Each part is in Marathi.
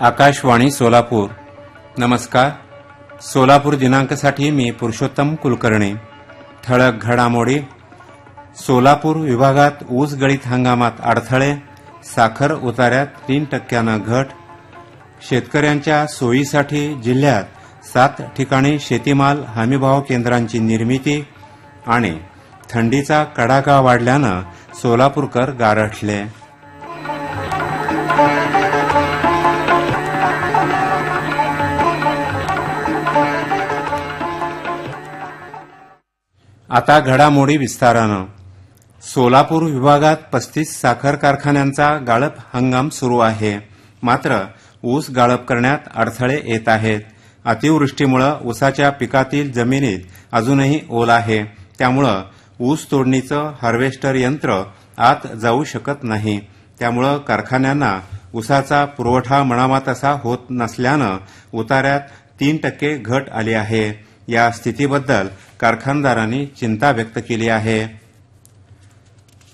आकाशवाणी सोलापूर. नमस्कार. सोलापूर दिनांकसाठी मी पुरुषोत्तम कुलकर्णी. ठळक घडामोडी. सोलापूर विभागात ऊस गळीत हंगामात अडथळे साखर उताऱ्यात तीन टक्क्यानं घट. शेतकऱ्यांच्या सोयीसाठी जिल्ह्यात सात ठिकाणी शेतीमाल हमीभाव केंद्रांची निर्मिती आणि थंडीचा कडाका वाढल्यानं सोलापूरकर गारठले. आता घडामोडी विस्तारानं. सोलापूर विभागात पस्तीस साखर कारखान्यांचा गाळप हंगाम सुरू आहे. मात्र ऊस गाळप करण्यात अडथळे येत आहेत. अतिवृष्टीमुळे ऊसाच्या पिकातील जमिनीत अजूनही ओल आहे. त्यामुळं ऊस तोडणीचं हार्वेस्टर यंत्र आत जाऊ शकत नाही. त्यामुळं कारखान्यांना ऊसाचा पुरवठा म्हणावा तसा होत नसल्यानं उतार्यात तीन टक्के घट आली आहे. या स्थितीबद्दल कारखानदारांनी चिंता व्यक्त केली आहे.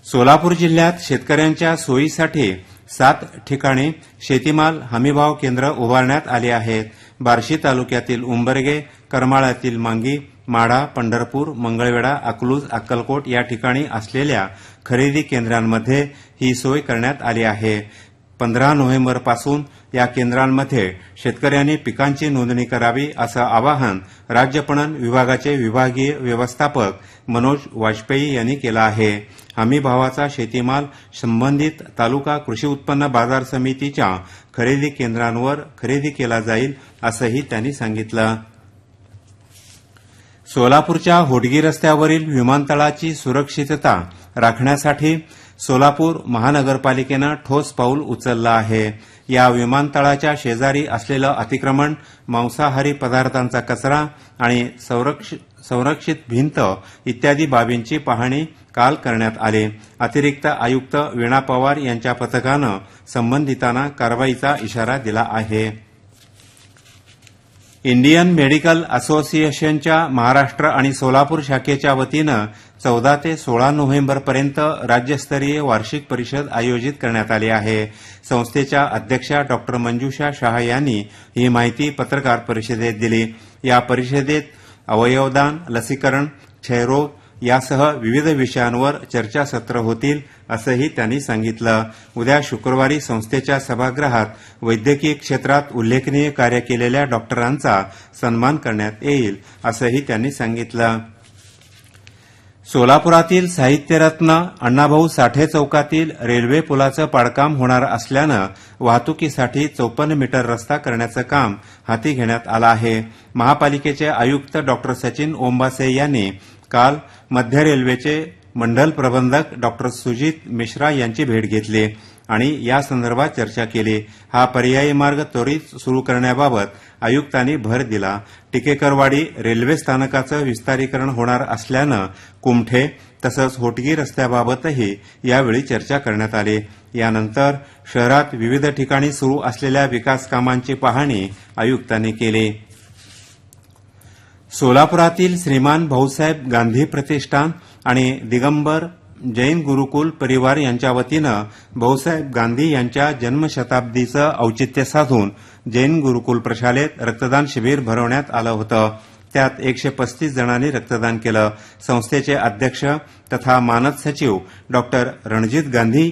सोलापूर जिल्ह्यात शेतकऱ्यांच्या सोयीसाठी सात ठिकाणी शेतीमाल हमीभाव केंद्र उभारण्यात आली आहेत. बार्शी तालुक्यातील उंबरगे करमाळ्यातील मांगी माढा पंढरपूर मंगळवेढा अकलूज अक्कलकोट या ठिकाणी असलेल्या खरेदी केंद्रांमध्ये ही सोय करण्यात आली आहे. पंधरा नोव्हेंबरपासून या केंद्रांमध्ये शेतकऱ्यांनी पिकांची नोंदणी करावी असं आवाहन राज्य पणन विभागाचे विभागीय व्यवस्थापक मनोज वाजपेयी यांनी केलं आहे. हमी भावाचा शेतीमाल संबंधित तालुका कृषी उत्पन्न बाजार समितीच्या खरेदी केंद्रांवर खरेदी केला जाईल असंही त्यांनी सांगितलं. सोलापूरच्या होडगी रस्त्यावरील विमानतळाची सुरक्षितता राखण्यासाठी सोलापूर महानगरपालिकेनं ठोस पाऊल उचललं आहे. या विमानतळाच्या शेजारी असलेलं अतिक्रमण मांसाहारी पदार्थांचा कचरा आणि संरक्ष- संरक्षित भिंत इत्यादी बाबींची पाहणी काल करण्यात आली. अतिरिक्त आयुक्त वीणा पवार यांच्या पथकानं संबंधितांना कारवाईचा इशारा दिला आहे. इंडियन मेडिकल असोसिएशनच्या महाराष्ट्र आणि सोलापूर शाखेच्या वतीनं चौदा ते सोळा नोव्हेंबरपर्यंत राज्यस्तरीय वार्षिक परिषद आयोजित करण्यात आली आहे. संस्थेच्या अध्यक्षा डॉक्टर मंजुषा शाह यांनी ही माहिती पत्रकार परिषदेत दिली. या परिषदेत अवयवदान लसीकरण क्षयरोग यासह विविध विषयांवर चर्चासत्र होतील असंही त्यांनी सांगितलं. उद्या शुक्रवारी संस्थेच्या सभागृहात वैद्यकीय क्षेत्रात उल्लेखनीय कार्य केलेल्या डॉक्टरांचा सन्मान करण्यात येईल असंही त्यांनी सांगितलं. सोलापुरातील साहित्यरत्न अण्णाभाऊ साठे चौकातील रेल्वे पुलाचं पाडकाम होणार असल्यानं वाहतुकीसाठी चौपन्न मीटर रस्ता करण्याचं काम हाती घेण्यात आलं आहे. महापालिकेचे आयुक्त डॉक्टर सचिन ओंबासे यांनी काल मध्य रेल्वेचे मंडल प्रबंधक डॉक्टर सुजित मिश्रा यांची भेट घेतली. आणि या संदर्भात चर्चा केली. हा पर्यायी मार्ग त्वरित सुरू करण्याबाबत आयुक्तांनी भर दिला. टिकेकरवाडी रेल्वे स्थानकाचं विस्तारीकरण होणार असल्यानं कुमठे तसंच होटगी रस्त्याबाबतही यावेळी चर्चा करण्यात आली. यानंतर शहरात विविध ठिकाणी सुरू असलेल्या विकास कामांची पाहणी आयुक्तांनी केली. सोलापुरातील श्रीमान भाऊसाहेब गांधी प्रतिष्ठान आणि दिगंबर जैन गुरुकुल परिवार यांच्या वतीनं भाऊसाहेब गांधी यांच्या जन्मशताब्दीचं औचित्य साधून जैन गुरुकुल प्रशालेत रक्तदान शिबिर भरवण्यात आलं होतं. त्यात एकशे पस्तीस जणांनी रक्तदान केलं. संस्थेचे अध्यक्ष तथा मानद सचिव डॉक्टर रणजित गांधी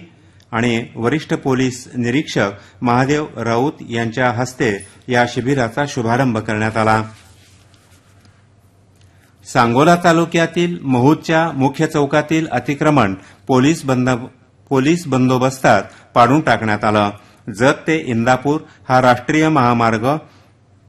आणि वरिष्ठ पोलीस निरीक्षक महादेव राऊत यांच्या हस्ते या शिबिराचा शुभारंभ करण्यात आला. सांगोला तालुक्यातील महूदच्या मुख्य चौकातील अतिक्रमण पोलीस बंद पोलीस बंदोबस्तात पाडून टाकण्यात आलं. जत ते इंदापूर हा राष्ट्रीय महामार्ग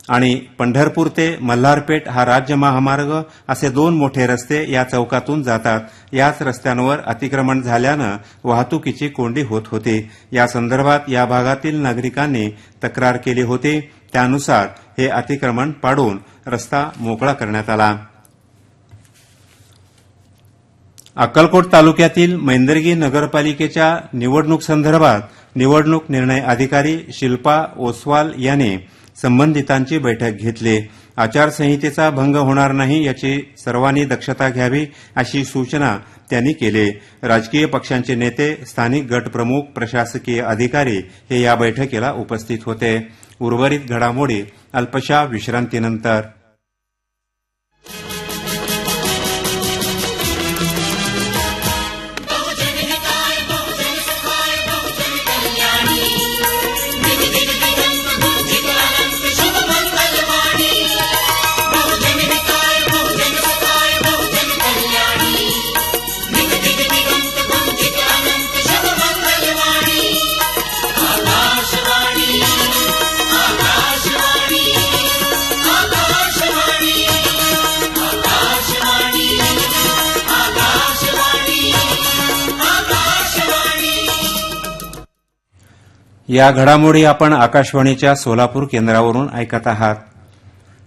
आणि पंढरपूर ते मल्हारपेठ हा राज्य महामार्ग असे दोन मोठे रस्ते या चौकातून जातात. याच रस्त्यांवर अतिक्रमण झाल्यानं वाहतुकीची कोंडी होत होती. या संदर्भात या भागातील नागरिकांनी तक्रार केली होती. त्यानुसार हे अतिक्रमण पाडून रस्ता मोकळा करण्यात आला. अक्कलकोट तालुक्यातील मैंदर्गी नगरपालिकेच्या निवडणूक संदर्भात निवडणूक निर्णय अधिकारी शिल्पा ओसवाल यांनी संबंधितांची बैठक घेतली. आचारसंहितेचा भंग होणार नाही याची सर्वांनी दक्षता घ्यावी अशी सूचना त्यांनी केली. राजकीय पक्षांचे नेते स्थानिक गटप्रमुख प्रशासकीय अधिकारी हे या बैठकीला उपस्थित होते. उर्वरित घडामोडी अल्पशा विश्रांतीनंतर. या घडामोडी आपण आकाशवाणीच्या सोलापूर केंद्रावरून ऐकत आहात.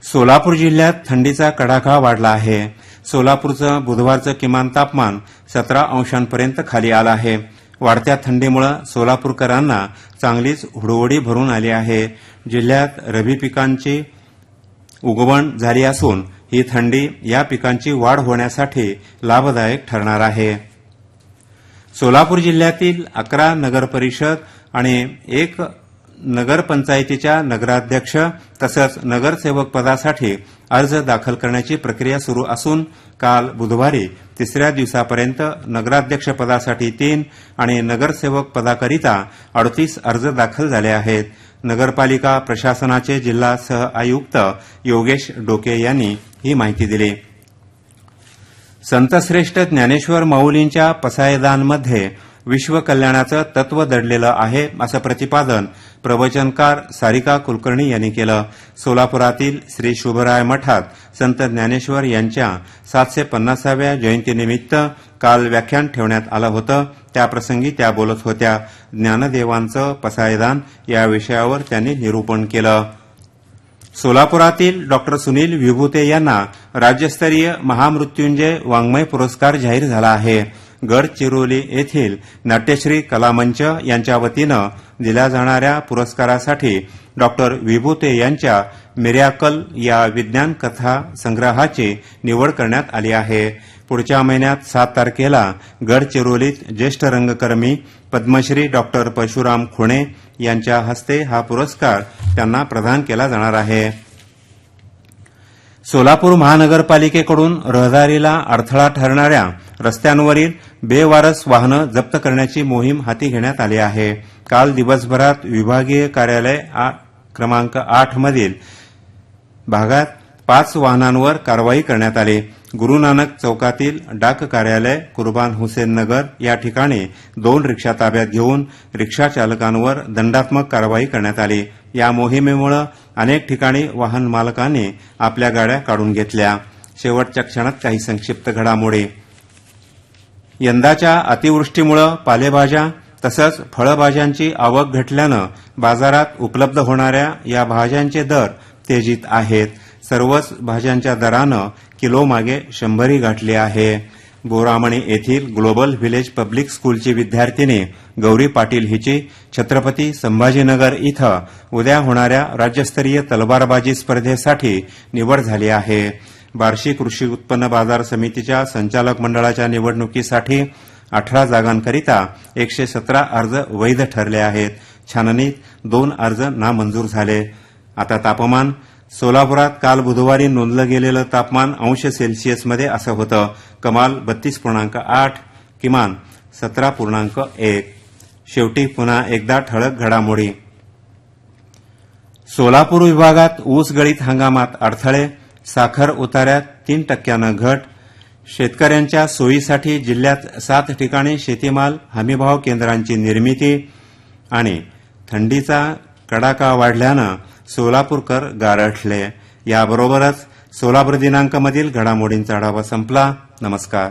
सोलापूर जिल्ह्यात थंडीचा कडाका वाढला आहे. सोलापूरचं बुधवारचं किमान तापमान सतरा अंशांपर्यंत खाली आलं आहे. वाढत्या थंडीमुळे सोलापूरकरांना चांगलीच हुडहुडी भरून आली आहे. जिल्ह्यात रबी पिकांची उगवण झाली असून ही थंडी या पिकांची वाढ होण्यासाठी लाभदायक ठरणार आहे. सोलापूर जिल्ह्यातील अकरा नगरपरिषद आणि एक नगरपंचायतीच्या नगराध्यक्ष तसंच नगरसेवक पदासाठी अर्ज दाखल करण्याची प्रक्रिया सुरू असून काल बुधवारी तिसऱ्या दिवसापर्यंत नगराध्यक्ष पदासाठी तीन आणि नगरसेवक पदाकरिता अडतीस अर्ज दाखल झाले आहेत. नगरपालिका प्रशासनाचे जिल्हा सह आयुक्त योगेश डोके यांनी ही माहिती दिली. संतश्रेष्ठ ज्ञानेश्वर माऊलींच्या पसायदानमध्ये विश्व कल्याणाचं तत्व दडलेलं आहे असं प्रतिपादन प्रवचनकार सारिका कुलकर्णी यांनी केलं. सोलापुरातील श्री शुभराय मठात संत ज्ञानेश्वर यांच्या सातशे पन्नासाव्या जयंतीनिमित्त काल व्याख्यान ठेवण्यात आलं होतं. त्याप्रसंगी त्या बोलत होत्या. ज्ञानदेवांचं पसायदान या विषयावर त्यांनी निरूपण केलं. सोलापुरातील डॉक्टर सुनील विभूते यांना राज्यस्तरीय महामृत्युंजय वाङ्मय पुरस्कार जाहीर झाला आहे. गडचिरोली येथील नाट्यश्री कलामंच यांच्या वतीनं दिल्या जाणाऱ्या पुरस्कारासाठी डॉक्टर विभूते यांच्या मिरॅकल या विज्ञान कथा संग्रहाची निवड करण्यात आली आहे. पुढच्या महिन्यात सात तारखेला गडचिरोलीत ज्येष्ठ रंगकर्मी पद्मश्री डॉक्टर परशुराम खुणे यांच्या हस्ते हा पुरस्कार त्यांना प्रदान केला जाणार आहे. सोलापूर महानगरपालिकेकडून रहदारीला अडथळा ठरणाऱ्या रस्त्यांवरील बेवारस वाहनं जप्त करण्याची मोहीम हाती घेण्यात आली आहे. काल दिवसभरात विभागीय कार्यालय आ- क्रमांक आठ मधील भागात पाच वाहनांवर कारवाई करण्यात आली. गुरुनानक चौकातील डाक कार्यालय कुर्बान हुसेन नगर या ठिकाणी दोन रिक्षा ताब्यात घेऊन रिक्षा चालकांवर दंडात्मक कारवाई करण्यात आली. या मोहिमेमुळे अनेक ठिकाणी वाहन मालकांनी आपल्या गाड्या काढून घेतल्या. शेवटच्या क्षणात काही संक्षिप्त घडामोडी. यंदाच्या अतिवृष्टीमुळे पालेभाज्या तसंच फळभाज्यांची आवक घटल्यानं बाजारात उपलब्ध होणाऱ्या या भाज्यांचे दर तेजीत आहेत. सर्वच भाज्यांच्या दरानं किलोमागे शंभरी गाठली आहे. बोरामणी येथील ग्लोबल व्हिलेज पब्लिक स्कूलची विद्यार्थिनी गौरी पाटील हिची छत्रपती संभाजीनगर इथं उद्या होणाऱ्या राज्यस्तरीय तलवारबाजी स्पर्धेसाठी निवड झाली आहे. बार्शी कृषी उत्पन्न बाजार समितीच्या संचालक मंडळाच्या निवडणुकीसाठी अठरा जागांकरिता एकशे सतरा अर्ज वैध ठरले आहेत. छाननीत दोन अर्ज नामंजूर झाले. आता तापमान सोलापुरात काल बुधवारी नोंदलं गेलेलं तापमान अंश सेल्सिअसमध्ये असं होतं. कमाल बत्तीस पूर्णांक आठ किमान सतरा पूर्णांक एक. शेवटी पुन्हा एकदा ठळक घडामोडी. सोलापूर विभागात ऊस गळीत हंगामात अडथळे साखर उतार्यात तीन टक्क्यानं घट. शेतकऱ्यांच्या सोयीसाठी जिल्ह्यात सात ठिकाणी शेतीमाल हमीभाव केंद्रांची निर्मिती आणि थंडीचा कडाका वाढल्यानं सोलापूरकर गारठले. याबरोबरच सोलापूर दिनांकमधील घडामोडींचा आढावा संपला. नमस्कार.